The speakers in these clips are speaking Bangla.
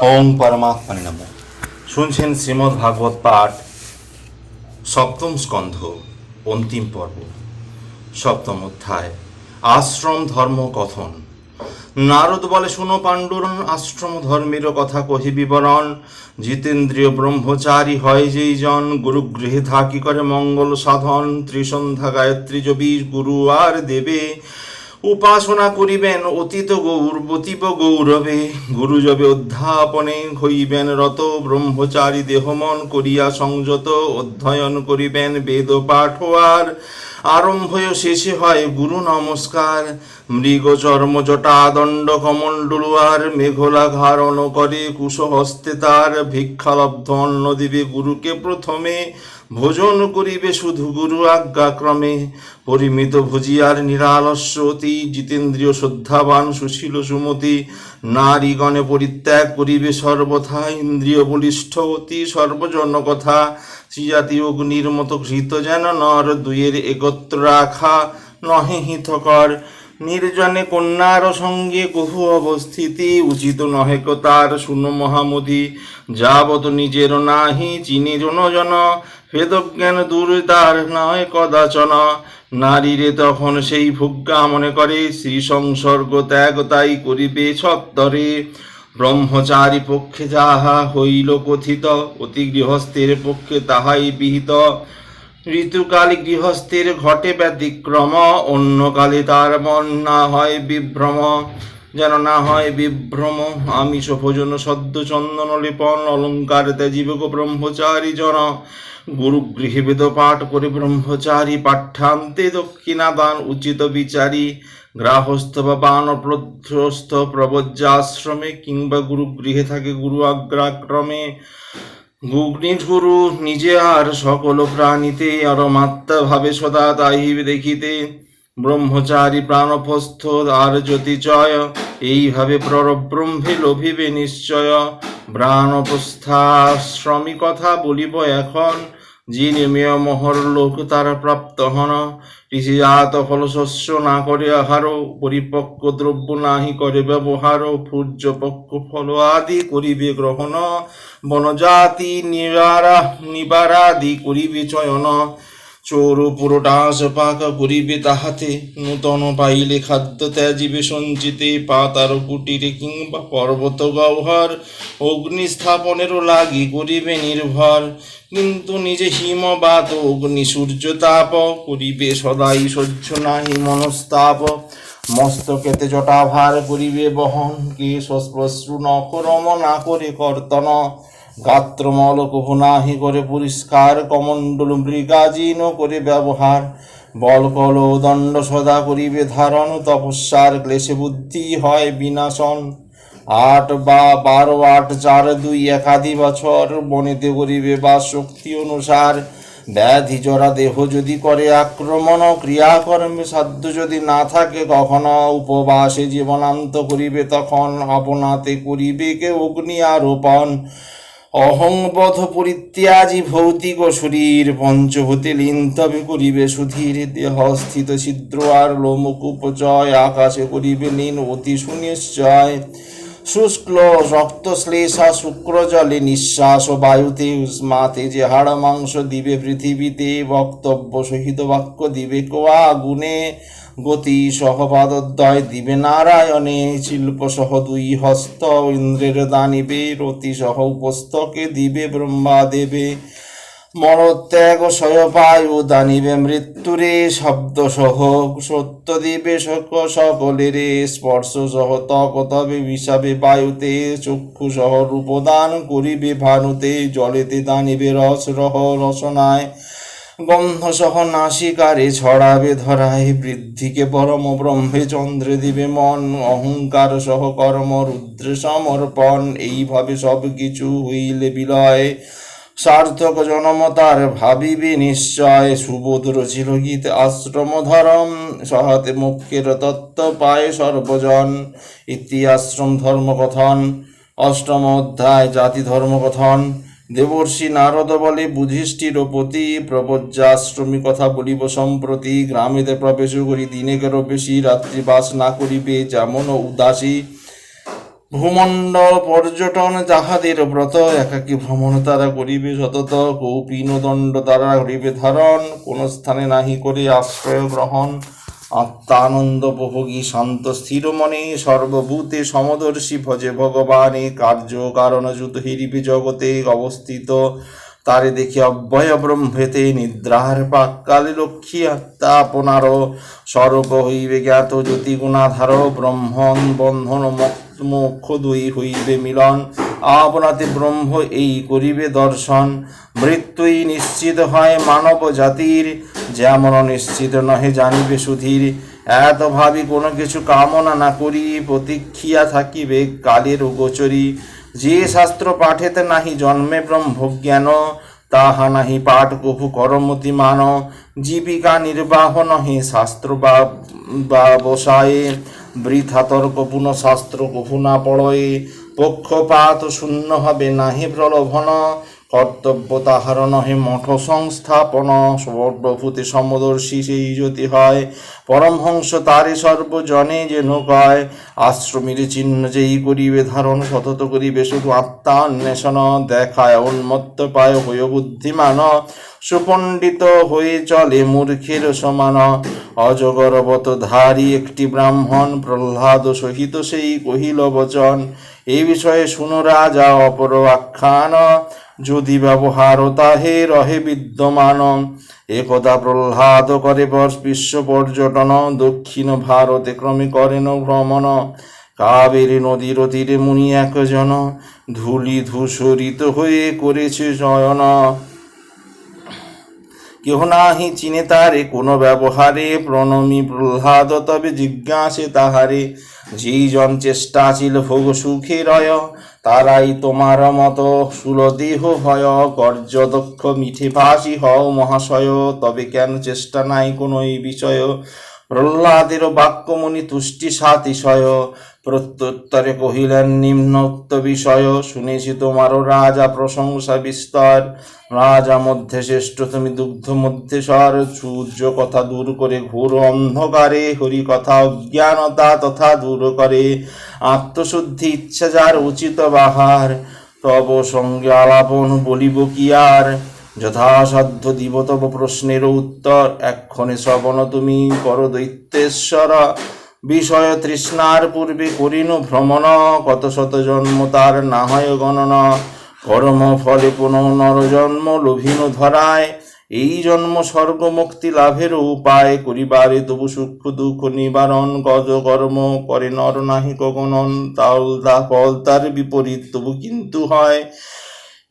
ওং পরমাত্মানি নম। শুনছেন শ্রীমদ্ ভাগবত পাঠ, সপ্তম স্কন্ধ, অন্তিম পর্ব। সপ্তম অধ্যায়, আশ্রম ধর্ম কথন। নারদ বলে, শুনো পাণ্ডুরন আশ্রম ধর্মের কথা কহি বিবরণ। জিতেন্দ্রীয় ব্রহ্মচারী হয় যেই জন। গুরুগৃহে থাকি করে মঙ্গল সাধন। ত্রিসন্ধ্যা গায়ত্রী জবি গুরু আর দেবে। উপাসনা করিবেন, অতীত গৌর বতীব গৌরবে। গুরু যবে অধ্যাপনে হইবেন রত, ব্রহ্মচারী দেহমন করিয়া সংযত অধ্যয়ন করিবেন বেদ পাঠ আর আরম্ভ শেষে হয় গুরু নমস্কার। মৃগ চর্ম জটা দণ্ড কমণ্ডলু আর মেঘলা ধারণ করে কুশ হস্তে তার ভিক্ষালব্ধ অন্ন দিবে গুরুকে প্রথমে। ভোজন করিবে শুধু গুরু আজ্ঞাক্রমে পরিমিত ভুজিয়ার নিরালস্য অতি জিতেন্দ্রীয় শ্রদ্ধাবান সুশীল সুমতি, নারীগণে পরিত্যাগ করিবে সর্বথা, ইন্দ্রিয় বলিষ্ঠ অতি সর্বজন কথা শ্রীজাতি অগ্নির মতো ঘৃত যেন নর দুয়ের একত্র রাখা নহে হিতকর। নির্জনে কন্যার সঙ্গে কহু অবস্থিতি, উচিত নহে কো তার শুন মহামতি। যাবত নিজের নাহি চিনি জন জন ভেদজ্ঞান দূর তার নয় কদাচন। নারীরে তখন সেই ভোগ্যা মনে করে শ্রী সংসর্গ ত্যাগ তাই করিবে সত্তরে। ব্রহ্মচারী পক্ষে যাহা হইল কথিত, অতি গৃহস্থের পক্ষে তাহাই বিহিত। ঋতুকাল গৃহস্থের ঘটে ব্যতিক্রম অন্য কালে তার মন না হয় বিভ্রম। যেন না হয় বিভ্রম, আমিষ ভোজন, সদ্য চন্দন লেপন, অলঙ্কার ত্যাজীবক ব্রহ্মচারী জন গুরু গৃহে বেদ পাঠ করে ব্রহ্মচারী পাঠ্যান্তে দক্ষিণা দান উচিত বিচারী। গ্রাহস্থ বা বানপ্রধ্বস্ত প্রবজ্জাশ্রমে কিংবা গুরু গৃহে থাকে গুরু আগ্রাক্রমে গুগ্নিগুরু নিজে আর সকল প্রাণীতে অরমাত্মা ভাবে সদা তাহিবে দেখিতে। ব্রহ্মচারী প্রাণপস্থ আর জ্যোতিচয় এইভাবে প্ররব্রহ্মে লোভিবে নিশ্চয়। প্রাণপস্থাশ্রমী কথা বলিব এখন যিনি মেয় মোহর লোক তার প্রাপ্ত হন। কৃষিজাত ফলশস্য না করে আহার, পরিপক্ক দ্রব্য নাহি করে ব্যবহার পূর্য পক্ষ ফল আদি করিবে গ্রহণ। বনজাতি নিবারা নিবারাদি করিবে চয়ন। চোর পুরোটাস পাক করিবে তাহাতে নূতন পাইলে খাদ্য ত্যাজিবে সঞ্চিতে পাতার কুটিরে কিংবা পর্বত গহ্বর। অগ্নি স্থাপনেরও লাগি করিবে নির্ভর। কিন্তু নিজে হিমবাত, অগ্নি সূর্য তাপ করিবে সদাই সহ্য নাহি মনস্তাপ। মস্তকেতে জটাভার করিবে বহন, কে সস্প্রশ্রু নখরম না করে কর্তন। গাত্রমল কহু নাহি করে পরিষ্কার, কমণ্ডল মৃগাজীন করে ব্যবহার। বল কল দণ্ড সদা করিবে ধারণ, তপস্যার ক্লেশে বুদ্ধি হয় বিনাশন। আট বা বারো আট চার দুই একাধি বছর বনেতে করিবে বা শক্তি অনুসার। ব্যাধি জরা দেহ যদি করে আক্রমণ, ক্রিয়াকর্মে সাধ্য যদি না থাকে, কখনো উপবাসে জীবনান্ত করিবে তখন, আপনাতে করিবে কে অগ্নি আরোপণ। অহংবধ পরিত্যাজি ভৌতিক শরীর, পঞ্চভূতে লীন তবে করিবে, সুধীর দেহ স্থিত ছিদ্র আর লোমক উপচয় আকাশে করিবে লীন অতি সুনিশ্চয়। শুষ্ক রক্তশ্লেষা শুক্র জলে নিঃশ্বাস বায়ুতে উষ্মাতে যে হাড় মাংস দিবে পৃথিবীতে, বক্তব্য সহিত বাক্য দিবে কোয়া গুণে। গতি সহ দিবে নারায়ণে শিল্প সহ দুই হস্ত, ইন্দ্রের দানিবে রতি সহ উপস্তকে দিবে ব্রহ্মা দেবে মরত্যাগ সয়পায়ু দানিবে মৃত্যুরে শব্দ সহ সত্য দিবে সক সকলের। স্পর্শ সহ তক তবে বিষাবে বায়ুতে, চক্ষু সহ রূপদান করিবে ভানুতে। জলেতে দানিবে রস রহ রসনায়। গন্ধ সহ নাসিকারে ছড়াবে ধরায় বৃদ্ধিকে পরম ব্রহ্মে চন্দ্রে দিবে মন, অহংকার সহ কর্ম, রুদ্রে সমর্পণ, এইভাবে সব কিছু হইলে বিলয়। সার্থক জনমতার ভাবিবে নিশ্চয়, সুবোধর চিরগীত আশ্রম ধরম সহাতে মুখ্যের তত্ত্ব পায় সর্বজন। ইতি আশ্রম ধর্মকথন, অষ্টম অধ্যায় জাতি ধর্মকথন। দেবর্ষি নারদ বলে বুধিষ্ঠির পতি প্রবজ্জাশ্রমী কথা বলিব সম্প্রতি। গ্রামেতে প্রবেশ করি দিনেকেরও বেশি রাত্রি বাস না করিবে, যেমন উদাসী ভূমণ্ডল পর্যটন যাহাদের ব্রত। একাকী ভ্রমণ তারা করিবে সতত, কৌপিনদণ্ড তারা করিবে ধারণ। কোন স্থানে নাহি করে আশ্রয় গ্রহণ। আত্মানন্দ উপভোগী শান্ত স্থির মনে সর্বভূতে সমদর্শী ভজে ভগবানে কার্য কারণযুত যুত হিরিবে জগতে অবস্থিত। তারে দেখি অব্যয় ব্রহ্মেতে নিদ্রার পাককালে লক্ষ্মী আত্মা আপনার স্বরূপ হইবে জ্ঞাত জ্যোতি গুণাধার ব্রহ্মণ বন্ধন মুক্ত মোক্ষ দুই হইবে মিলন। আপনাতে ব্রহ্ম এই করিবে দর্শন। মৃত্যুই নিশ্চিত হয় মানব জাতির। যেমন নিশ্চিত নহে জানিবে সুধীর। এত ভাবি কোনো কিছু কামনা না করি, প্রতীক্ষিয়া থাকিবে কালের গোচরী। যে শাস্ত্র পাঠেতে নাহি জন্মে ব্রহ্মজ্ঞান, তাহা নাহি পাঠ কভু করমতি মান। জীবিকা নির্বাহ নহে শাস্ত্র বা ব্যবসায়ে বৃথা তর্ক শাস্ত্র কফু না পড়য়ে পক্ষপাত শূন্য হবে নাহি প্রলোভন। কর্তব্য তাহার নহে মঠ সংস্থাপন সর্বভূতি সমদর্শী সেই যদি হয়। পরমহংস তারে সর্বজনে যেন কয়, আশ্রমের চিহ্ন যেই করিবে ধারণ, সতত করিবে শুধু আত্মা অন্বেষণ দেখায় উন্মত্ত পায়, হয়ে বুদ্ধিমান। সুপণ্ডিত হয়ে চলে মূর্খের সমান। অজগরবত ধারী একটি ব্রাহ্মণ, প্রহ্লাদ সহিত সেই কহিল বচন। এই বিষয়ে শুনো রাজা অপর আখ্যান। যদি ব্যবহার তাহে রহে বিদ্যমান। একদা প্রহ্লাদ করে বিশ্ব পর্যটন, দক্ষিণ ভারতে ক্রমে করেন ভ্রমণ। কাবেরী নদীর তীরে মুনি একজন, ধূলি ধূসরিত হয়ে করেছে চয়ন কেহ নাহি চিনে তারে, কোনো ব্যবহারে প্রণমী প্রহ্লাদ, তবে জিজ্ঞাসে তাহারে যেই জন চেষ্টা ছিল ভোগ সুখে রয় তারাই তোমার মতো সুলদেহ ভয় কর্য দক্ষ মিঠে ভাসি হও মহাশয়, তবে কেন চেষ্টা নাই কোনো এই বিষয়? প্রহ্লাদের বাক্যমণি তুষ্টি সাতিশয়। প্রত্যুত্তরে কহিলেন, নিম্নোক্ত বিষয়, শুনেছি তোমারও রাজা প্রশংসা বিস্তর। রাজা মধ্যে শ্রেষ্ঠ, তুমি দুগ্ধ মধ্যে স্বর সূর্য কথা দূর করে ঘোর অন্ধকারে হরি কথা অজ্ঞানতা তথা দূর করে। আত্মশুদ্ধি ইচ্ছা যার, উচিত বাহার। তব সঙ্গে আলাপন বলিব কি আর? যথাসাধ্য দিব প্রশ্নের উত্তর, এক্ষণে শ্রবণ তুমি কর দৈত্যেশ্বর বিষয় তৃষ্ণার পূর্বে করিনু ভ্রমণ, কত শত জন্ম তার না হয় গণনা। কর্ম ফলে পুনঃ নরজন্ম লোভিনু ধরায়। এই জন্ম স্বর্গ মুক্তি লাভের উপায়। করিবারে তবু সুখ দুঃখ নিবারণ, গজ কর্ম করে নর নাহি কগনন তাল ফল তার বিপরীত, তবু কিন্তু হয়।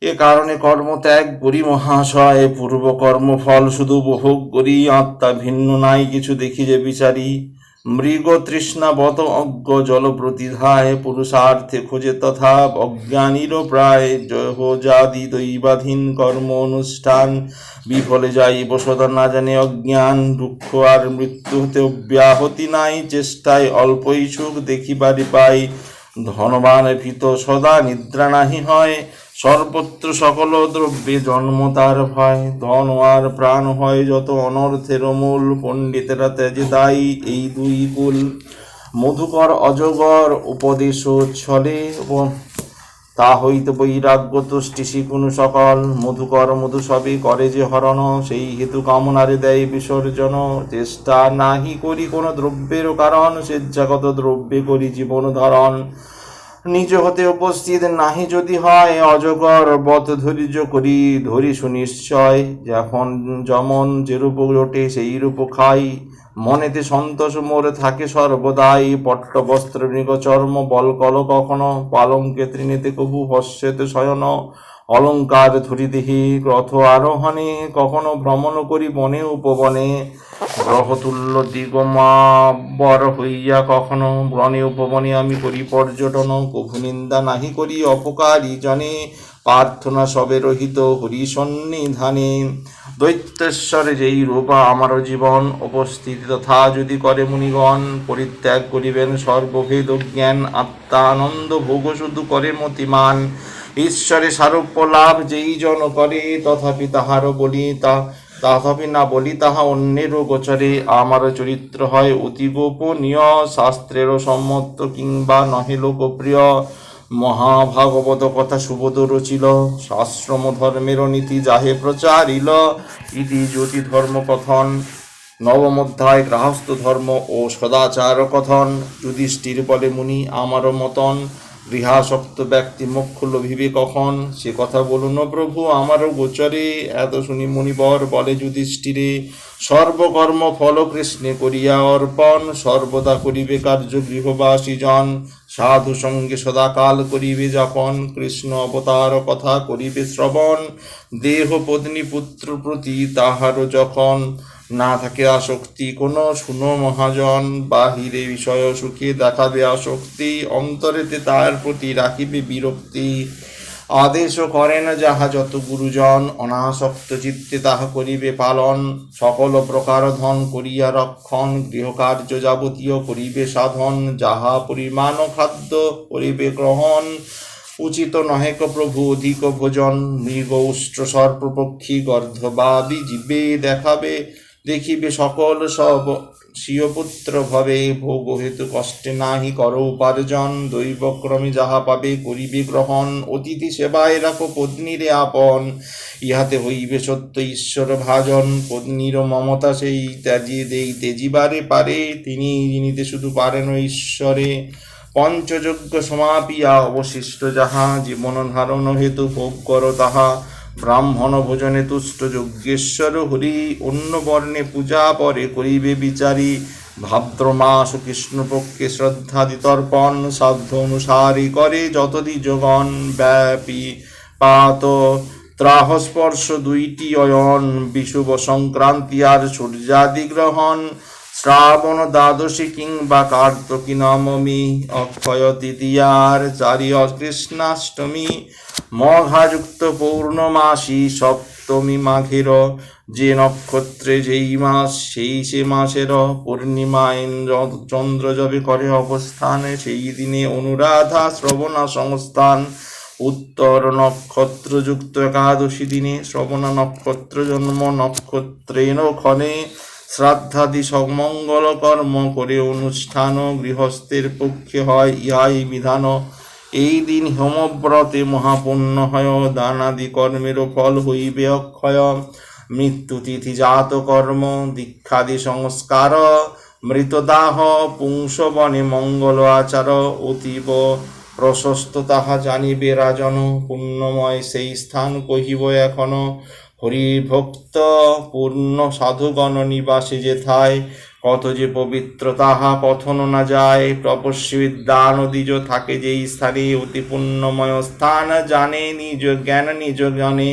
এ কারণে কর্ম ত্যাগ করি মহাশয় পূর্ব কর্মফল শুধু উপভোগ করি, আত্মা ভিন্ন নাই কিছু দেখি যে বিচারি। মৃগ তৃষ্ণাবত অজ্ঞ জল প্রতিধায়, পুরুষার্থে খোঁজে তথা অজ্ঞানীরও প্রায়। জয়জাদি দৈবাধীন কর্ম অনুষ্ঠান, বিফলে যাই বসদা না জানে অজ্ঞান। দুঃখ আর মৃত্যু হতে অব্যাহতি নাই, চেষ্টায় অল্পই সুখ দেখিবারে পাই। ধনবান ভীত সদা নিদ্রা নাহি হয় সর্বত্র সকল দ্রব্যে জন্ম তার ভয় ধন আর প্রাণ হয় যত অনর্থের মূল, পণ্ডিতেরা তেজে দায়ী এই দুই কুল। মধুকর অজগর উপদেশ ছলে তা হইতে বৈরাগ্য তুষ্টি শিকুনু সকল। মধুকর মধু সবই করে যে হরণ, সেই হেতু কামনারে দেয় বিসর্জন। চেষ্টা নাহি করি কোনো দ্রব্যেরও কারণ স্বেচ্ছাগত দ্রব্যে করি জীবন ধারণ। নিজ হতে উপস্থিত নাহি যদি হয়, অজগর বত ধৈর্য করি, ধরি সুনিশ্চয়। যখন যেমন যেরূপ সেই রূপ খাই। মনেতে সন্তোষ মোর থাকে সর্বদাই। পট্ট বস্ত্র মৃগ চর্ম বল কল কখনো, পালঙ্কে তৃণীতে কবু হস্যেতে শয়ন। অলঙ্কার ধরি দেহি রথ আরোহণে, কখনো ভ্রমণ করি বনে উপবনে। গ্রহতুল্য দিগমাবর হইয়া কখনো বনে উপবনে আমি করি পর্যটন, কভু নিন্দা নাহি করি অপকারী জনে। প্রার্থনা সবে রহিত হরি সন্নিধানে। দৈত্যেশ্বরে যেই রূপা আমার জীবন উপস্থিতি, তথা যদি করে মুনিগণ, পরিত্যাগ করিবেন সর্বভেদ জ্ঞান আত্মা আনন্দ ভোগ শুধু করে মতিমান। ঈশ্বরে সারূপ্য লাভ যেই জন করে, তথাপি তাহারও বলি তা তথাপি না বলি তাহা অন্যেরও গোচরে। আমার চরিত্র হয় অতি গোপনীয়, শাস্ত্রেরও সম্মত কিংবা নহে লোকপ্রিয়। মহাভাগবত কথা সুবোধ রচিল, শাস্ত্রম ধর্মের নীতি যাহে প্রচারিল। ইতি জ্যোতি ধর্ম কথন, নবম অধ্যায় গৃহস্থ ধর্ম ও সদাচার কথন। যুধিষ্ঠির বলে মুনি, আমারও মতন। গৃহাসক্ত ব্যক্তি মোক্ষ লোভিবে কখন? সে কথা বলুন প্রভু, আমারও গোচরে। এত শুনি মুনিবর বলে যুধিষ্ঠিরে, সর্বকর্ম ফল কৃষ্ণে করিয়া অর্পণ, সর্বদা করিবে কার্য গৃহবাসী জন সাধু সঙ্গে সদাকাল করিবে যাপন, কৃষ্ণ অবতার কথা করিবে শ্রবণ। দেহ পত্নী পুত্র প্রতি তাহারও যখন না থাকে আসক্তি, কোনো শুনো মহাজন, বাহিরে বিষয় সুখে দেখাবে আসক্তি, অন্তরেতে তার প্রতি রাখিবে বিরক্তি। আদেশও করেন যাহা যত গুরুজন, অনাসক্ত চিত্তে তাহা করিবে পালন। সকল প্রকার ধন করিয়া রক্ষণ, গৃহকার্য যাবতীয় করিবে সাধন। যাহা পরিমাণ খাদ্য করিবে গ্রহণ, উচিত নহেক প্রভু অধিক ভোজন। মৃগ উষ্ট্র সর্পপক্ষী গর্ধবাদী জীবে দেখাবে দেখিবে সকল সব স্বীয় পুত্র ভবে, ভোগ হেতু কষ্টে নাহি কর উপার্জন। দৈবক্রমে যাহা পাবে করিবে গ্রহণ। অতিথি সেবায় রাখো পত্নীরে আপন। ইহাতে হইবে সত্য ঈশ্বর ভাজন। পত্নীর মমতা সেই ত্যাজি দেই তেজিবারে পারে। তিনি যিনিতে শুধু পারেন ঈশ্বরে পঞ্চযজ্ঞ সমাপিয়া অবশিষ্ট যাহা জীবন ধারণ হেতু ভোগ কর তাহা। ব্রাহ্মণ ভোজনে তুষ্ট যজ্ঞেশ্বর হরি, অন্য বর্ণে পূজা পরে করিবে বিচারী। ভাদ্র মাস কৃষ্ণপক্ষে শ্রদ্ধা দিতর্পণ সাধ্য অনুসারী করে যতদি যোগন ব্যাপী। পাত ত্রাহস্পর্শ দুইটি অয়ন, বিষুব সংক্রান্তি আর সূর্যাদি গ্রহণ শ্রাবণ দ্বাদশী কিংবা কার্তকী নবমী, অক্ষয় তৃতীয়ার চারি কৃষ্ণাষ্টমী মঘাযুক্ত পৌর্ণমাসী, সপ্তমী মাঘের, যে নক্ষত্রে যেই মাস, সেই সে মাসের, পূর্ণিমা চন্দ্র যবে করে অবস্থানে, সেই দিনে অনুরাধা শ্রবণা সংস্থান, উত্তর নক্ষত্রযুক্ত একাদশী দিনে শ্রবণা নক্ষত্র জন্ম নক্ষত্রেণ ক্ষণে শ্রাদ্ধাদি সমঙ্গল কর্ম করে অনুষ্ঠান গৃহস্থের পক্ষে হয়, ইহাই বিধান। এই দিন হোমব্রতে মহাপুণ্য হয় দানাদি কর্মেরও ফল হইবে অক্ষয়। মৃত্যু তিথি জাত কর্ম, দীক্ষাদি সংস্কার, মৃতদাহ, পুংসবনে মঙ্গল আচার অতীব। প্রশস্ত তাহা জানিবে রাজন, পুণ্যময় সেই স্থান কহিব এখনও। হরিভক্ত পূর্ণ সাধুগণ নিবাসে যেথায় কত যে পবিত্র তাহা পথন না যায়। তপস্বিদ্যা নদীজ থাকে যেই স্থানে অতি পুণ্যময় স্থান, জানে নিজ জ্ঞান, নিজ জ্ঞানে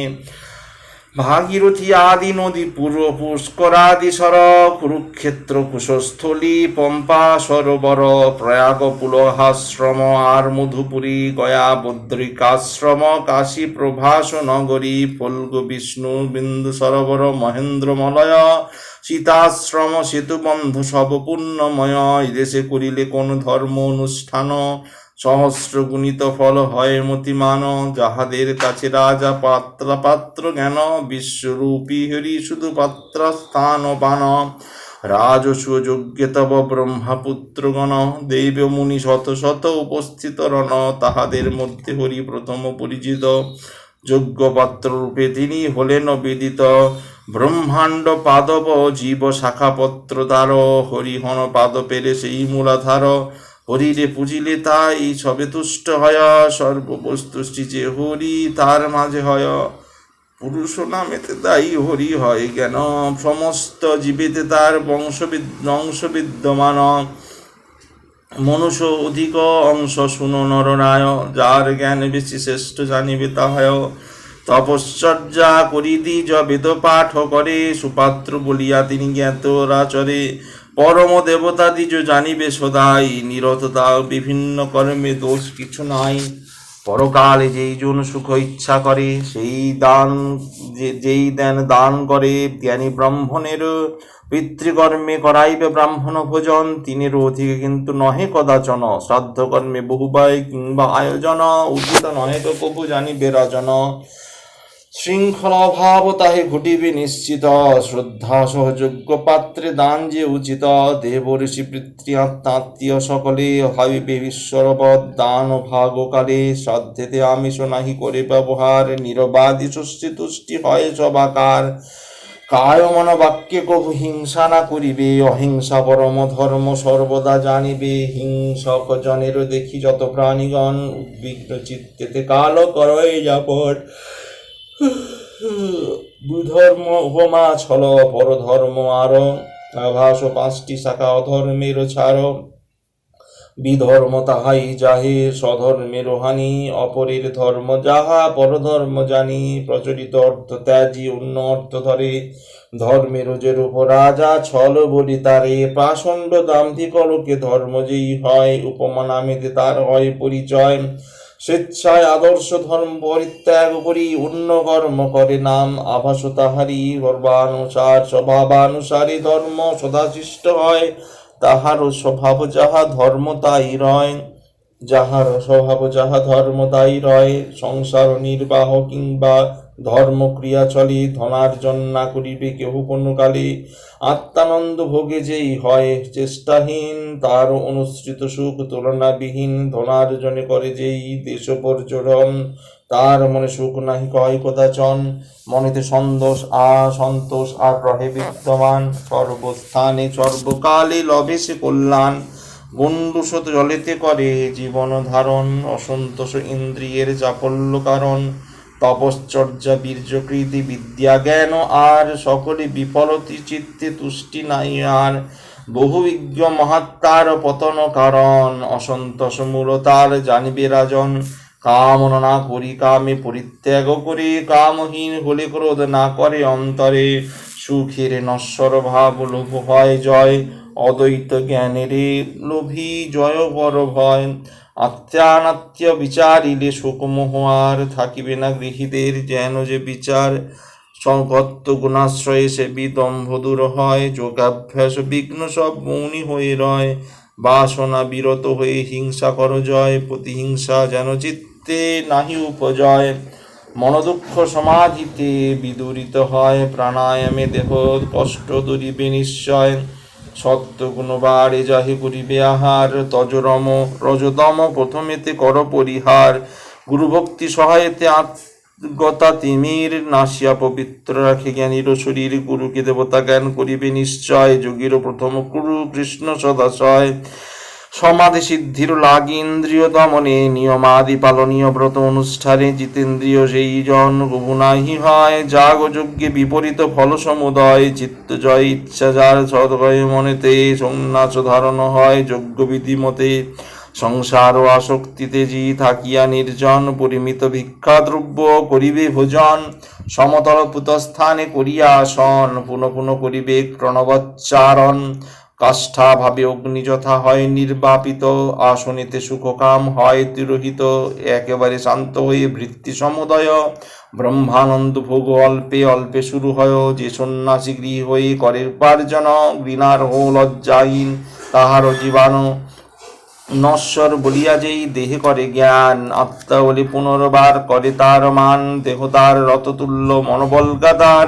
ভাগীরথী আদি নদী পূর্ব পুষ্করাদি সর, কুরুক্ষেত্র কুশস্থলী, পম্পা, সরোবর, প্রয়াগ পুলহাশ্রম, আর মধুপুরী, গয়া বদ্রিকাশ্রম, কাশী প্রভাস নগরী, ফল্গু বিষ্ণু, বিন্দু সরোবর মহেন্দ্রমলয় সীতাশ্রম, সেতুবন্ধ সব পুণ্যময় দেশে করিলে কোন ধর্ম অনুষ্ঠান? সহস্র গুণিত ফল হয় মতিমান, যাহাদের কাছে রাজা পাত্র পাত্র জ্ঞান, বিশ্বরূপী হরি শুধু পাত্র স্থান পান রাজস্ব যোগ্যতব ব্রহ্মাপুত্রগণ, দৈব মুনি শত শত উপস্থিত রণ, তাহাদের মধ্যে হরি প্রথম পরিচিত। যোগ্য পাত্র রূপে তিনি হলেন বিদিত ব্রহ্মাণ্ড পাদব, জীব শাখা পত্র দ্বার, হরিহন পাদ সেই মূলাধার। হরিরে পুজিলে তাই সবে তুষ্ট হয় সর্ববস্তু যে হরি তার মাঝে হয়। পুরুষ নামেতে তাই হরি হয় কেন? সমস্ত জীবিতে তার বংশবিদ বংশ বিদ্যমান মনুষ্য অধিক অংশ শুনো নরনায়, যার জ্ঞান বেশি শ্রেষ্ঠ জানিবে তাহায় তপশ্চর্যা করি দ্বিজ বেদ পাঠ করে, সুপাত্র বলিয়া তিনি জ্ঞাত রাচরে পরম দেবতা দ্বিজ জানিবে সদাই, নিরততা বিভিন্ন কর্মে দোষ কিছু নাই। পরকালে যেই জন সুখ ইচ্ছা করে, সেই দান যে, যেই দেন দান করে, জ্ঞানী ব্রাহ্মণের পিতৃকর্মে করাইবে ব্রাহ্মণ ভোজন তিনের অধিকে কিন্তু নহে কদাচন। শ্রাদ্ধ কর্মে বহুবাই কিংবা আয়োজন, উচিত নহে তো প্রভু জানিবে রাজন। শৃঙ্খলা অভাব তাহে ঘটিবে নিশ্চিত, শ্রদ্ধা সহযোগ্য পাত্রে দান যে উচিত, দেব ঋষি পিতৃ আত্মাত্মীয় সকলে ভাবিবে ঈশ্বরবৎ, দান ভাগকালে শ্রাদ্ধেতে আমিষ নাহি করে ব্যবহার নিরবাদি ষষ্ঠী তুষ্টি হয় সবাকার। কায় মন বাক্যে কভু হিংসা না করিবে, অহিংসা পরম ধর্ম সর্বদা জানিবে, হিংসক জনের দেখি যত প্রাণীগণ, উদ্বিগ্ন চিত্তেতে কাল করয় যাপট। বুধর্ম উপমা ছল, পরধর্ম আর। আভাস পাঁচটি শাখা অধর্মের ছাড়। বিধর্ম তাহাই যাহে, স্বধর্মের হানি। অপরের ধর্ম যাহা, পরধর্ম জানি। প্রচলিত অর্থ ত্যাজি, অন্য অর্থ ধরে। ধর্মের যে রূপ রাজা, ছল বলি তারে। পাষণ্ড দাম্ভিক লোকে ধর্ম যেই হয়, উপমা নামেতে তার হয় পরিচয়। স্বেচ্ছায় আদর্শ ধর্ম পরিত্যাগ করি, অন্য কর্ম করে নাম আভাস তাহারি গর্বানুসার স্বভাবানুসারী ধর্ম সদাশিষ্ট হয় তাহার স্বভাব যাহা ধর্ম তাই রয় যাহার স্বভাব যাহা ধর্ম তাই রয়, সংসার নির্বাহ কিংবা ধর্ম ক্রিয়া চলে, ধনার্জন না করিবে কেহ কোনো কালে। আত্মানন্দ ভোগে যেই হয়, চেষ্টাহীন তার অনুসৃত সুখ তুলনাবিহীন, ধনার্জনে করে যেই দেশ পর্যটন তার মনে সুখ নাহি কয় কদাচন। মনেতে সন্তোষ আ সন্তোষ আর রহে বিদ্যমান। সর্বস্থানে সর্বকালে লভে সে কল্যাণ গণ্ডুষত জলেতে করে জীবন ধারণ, অসন্তোষ ইন্দ্রিয়ের চাপল্য কারণ। তপশ্চর্যা, বীর্যকৃতি বিদ্যা জ্ঞান আর সকলে বিফলতি চিত্তে তুষ্টি নাই আর বহুবিজ্ঞ মহাত্মার পতন কারণ। অসন্তোষ মূলতার জানিবে রাজন, কামনা করি, কামে পরিত্যাগ করি, কামহীন হলে ক্রোধ না করে অন্তরে। সুখের নশ্বর ভাব লোভ হয় জয়, অদ্বৈত জ্ঞানের লোভী জয় বড় ভয় আত্মানাত্য বিচারিলে শোকমোহ আর থাকিবে না গৃহীদের যেন যে বিচার। সংকত্ত গুণাশ্রয়ে সে বিদম্ভ দূর হয়, যোগাভ্যাস বিঘ্ন সব মৌনি হয়ে রয়। বাসনা বিরত হয়ে হিংসা কর জয়, প্রতিহিংসা যেন চিত্তে নাহি উপজয়। মনোদুঃখ সমাধিতে বিদূরিত হয়, প্রাণায়ামে দেহ কষ্ট দূরিবে নিশ্চয়। সত্য গুণবারে যাহে করিবে আহার, তজরম, রজতম, প্রথমেতে কর পরিহার। গুরুভক্তি সহায়তে আত্মগতা তিমির, নাসিয়া পবিত্র রাখে জ্ঞানীর শরীর, গুরুকে দেবতা জ্ঞান করিবে নিশ্চয়। যোগীর প্রথম গুরু কৃষ্ণ সদাশয়। সমাধি সিদ্ধির লাগি ইন্দ্রিয় দমনে নিয়মাদি পালনীয় ব্রত অনুষ্ঠানে জিতেন্দ্রিয় সেই জন গুণাহি হয় যাগ যজ্ঞে বিপরীত ফল সমুদয় চিত্ত জয় ইচ্ছা যার সদয় মনেতে সন্ন্যাস ধারণ হয়, যজ্ঞ বিধি মতে। সংসার ও আসক্তিতে জি থাকিয়া নির্জন, পরিমিত ভিক্ষা দ্রব্য করিবে ভোজন। সমতল পুতস্থানে করিয়া আসন, পুনঃ পুনঃ করিবে প্রণবোচ্চারণ। কাষ্ঠা ভাবে অগ্নি যথা হয়, নির্বাপিত আসনিতে সুখকাম হয়, তিরোহিত একেবারে শান্ত হয়ে বৃত্তি সমুদয়। ব্রহ্মানন্দ ভোগ অল্পে অল্পে শুরু হয়, যে সন্ন্যাসী গৃহ হয়ে করে উপার্জন ঘৃণার হো লজ্জাহীন তাহার জীবাণু। নশ্বর বলিয়া যেই দেহে করে জ্ঞান, আত্মা বলি পুনর্বার করে তার মান, দেহ তার রততুল্য মনোবল গাদার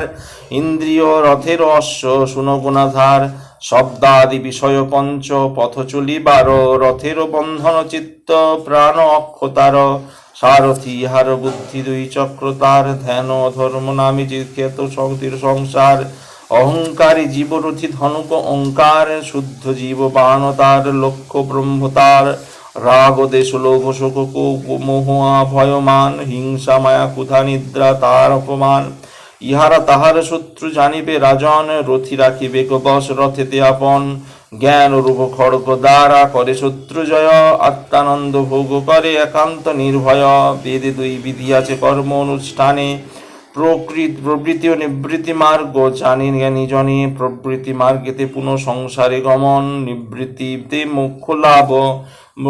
ইন্দ্রিয় রথের অশ্ব সুনগুণাধার শব্দাদি বিষয় পঞ্চ পথ চলিবার, রথের বন্ধন চিত্ত প্রাণ অক্ষতার। সারথি ইহার বুদ্ধি দুই চক্র, তার ধ্যান ধর্ম নামে খ্যাত শক্তির সংসার। অহংকারী জীবরথি ধনুক ওঙ্কার শুদ্ধ জীব বাণ তার লক্ষ্য ব্রহ্ম তার। রাগ, দেশ, লোভ, শোক মোহ ভয়মান হিংসা, মায়া, ক্ষুধা, নিদ্রা তার অপমান। ইহারা তাহার শত্রু জানিবে, রাজন রথি রাখিবে বস রথেতে আপন জ্ঞান রূপ খড়গ দ্বারা করে শত্রু জয়, আত্মানন্দ ভোগ করে, একান্ত নির্ভয়, বেদে দুই বিধি আছে কর্ম অনুষ্ঠানে। প্রকৃত প্রবৃত্তি ও নিবৃত্তি মার্গ, জানি জ্ঞানী জনে প্রবৃত্তি মার্গেতে পুনঃ সংসারে গমন, নিবৃত্তিতে মোক্ষ লাভ,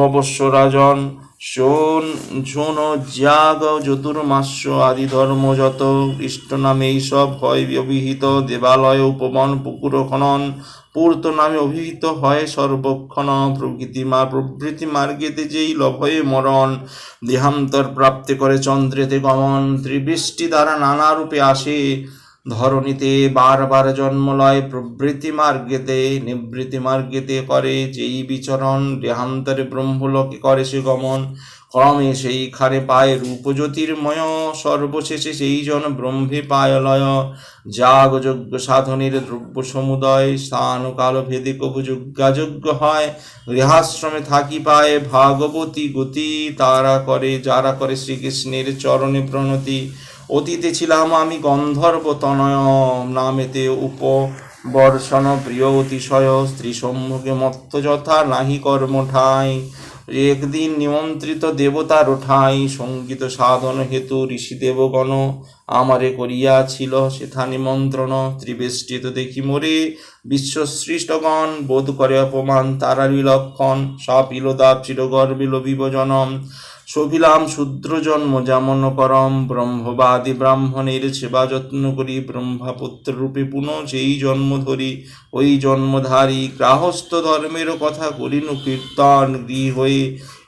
অবশ্য রাজন। শোন শোন, জ্যাগ চতুর্মাস্য আদি ধর্ম যত কৃষ্ণ নামে এইসব হয় অভিহিত দেবালয়, উপবন, পুকুর, খনন, পূর্ত নামে অভিহিত হয় সর্বক্ষণ, প্রকৃতি মা, প্রভৃতি মার্গেতে যেই লভয়ে মরণ, দেহান্তর প্রাপ্তি করে চন্দ্রেতে গমন, ত্রিবৃষ্টি দ্বারা নানা রূপে আসে। ধরণীতে বারবার জন্মলয় প্রবৃত্তি মার্গেতে নিবৃত্তি মার্গেতে করে যেই বিচরণ, দেহান্তরে ব্রহ্মলোকে করে সে গমন। ক্রমে সেই খারে পায় রূপজ্যোতির্ময়, সর্বশেষে সেই জন ব্রহ্মে পায় লয়। যাগযজ্ঞ সাধনের দ্রব্য সমুদয় স্থান কাল ভেদে কবু হয়। গৃহাশ্রমে থাকি পায় ভাগবতী গতি, তারা করে, যারা করে শ্রীকৃষ্ণের চরণে প্রণতি। অতীতে ছিলাম আমি গন্ধর্ব তনয় নামেতে উপ বর্ষণ প্রিয় অতিশয়, স্ত্রী সম্মুখে মত্ত যথা নাহি কর্ম ঠাই। একদিন নিমন্ত্রিত দেবতার ঠাই, সংগীত সাধন হেতু ঋষি দেবগণ আমারে করিয়াছিল সেথা নিমন্ত্রণ। ত্রিবেষ্টিত দেখি মোরে বিশ্বসৃষ্টগণ বোধ করে অপমান তারারি লক্ষণ, সাপিল দাপ চিরগর্বিল বিভজনম। শোভিলাম শূদ্র জন্ম যেমন করম, ব্রহ্মবাদী ব্রাহ্মণের সেবা যত্ন করি ব্রহ্মাপুত্র রূপে পুনঃ সেই জন্ম ধরি, ওই জন্মধারী গ্রাহস্থ ধর্মের কথা করিনু কীর্তন গৃহ। হয়ে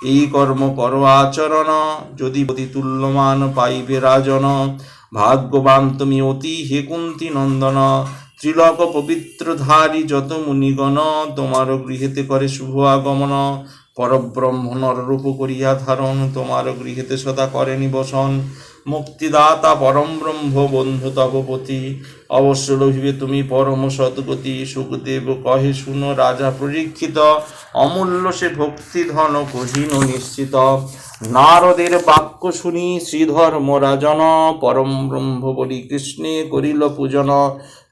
এই কর্ম কর আচরণ, যদি তুল্যমান পাইবে রাজন। ভাগ্যবান তুমি অতি হে কুন্তি নন্দন, ত্রিলোক পবিত্রধারী যত মুনিগণ, তোমার গৃহেতে করে শুভ আগমন। পরব্রহ্ম নররূপ করিয়া ধারণ, তোমার গৃহেতে সদা করে নিবসন। মুক্তিদাতা, পরম ব্রহ্ম, বন্ধু তপপতি, অবশ্য রহিবে তুমি পরম সদ্গতি। সুখদেব কহে, শুনো রাজা পরীক্ষিত, অমূল্য সে ভক্তি ধন কহিন নিশ্চিত। নারদের বাক্য শুনি শ্রীধর্ম রাজন পরম ব্রহ্ম বলি কৃষ্ণে করিল পূজন।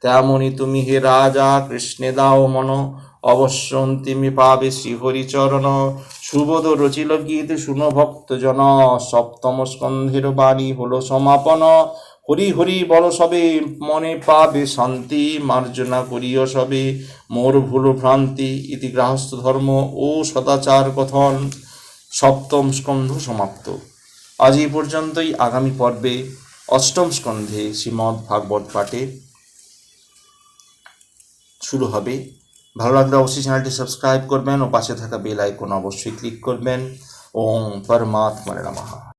তেমনি তুমি হে রাজা, কৃষ্ণে দাও মন। অবশ্য অন্তিমে পাবে শ্রীহরিচরণ। সুবোধ রচিল গীত, শুন ভক্তজন। সপ্তম স্কন্ধের বাণী হলো সমাপন। হরি হরি বল সবে, মনে পাবে শান্তি, মার্জনা করিও সবে। মোর ভুল ভ্রান্তি, ইতি গৃহস্থ ধর্ম ও সদাচার কথন। সপ্তম স্কন্ধ সমাপ্ত। আজ এই পর্যন্তই আগামী পর্বে অষ্টম স্কন্ধে শ্রীমদ্ ভাগবত পাঠে শুরু হবে। ভালো লাগলে অবশ্যই চ্যানেলটি সাবস্ক্রাইব করবেন ও পাশে থাকা বেল আইকন অবশ্যই ক্লিক করবেন। ওম পরমাত্মারে নমঃ।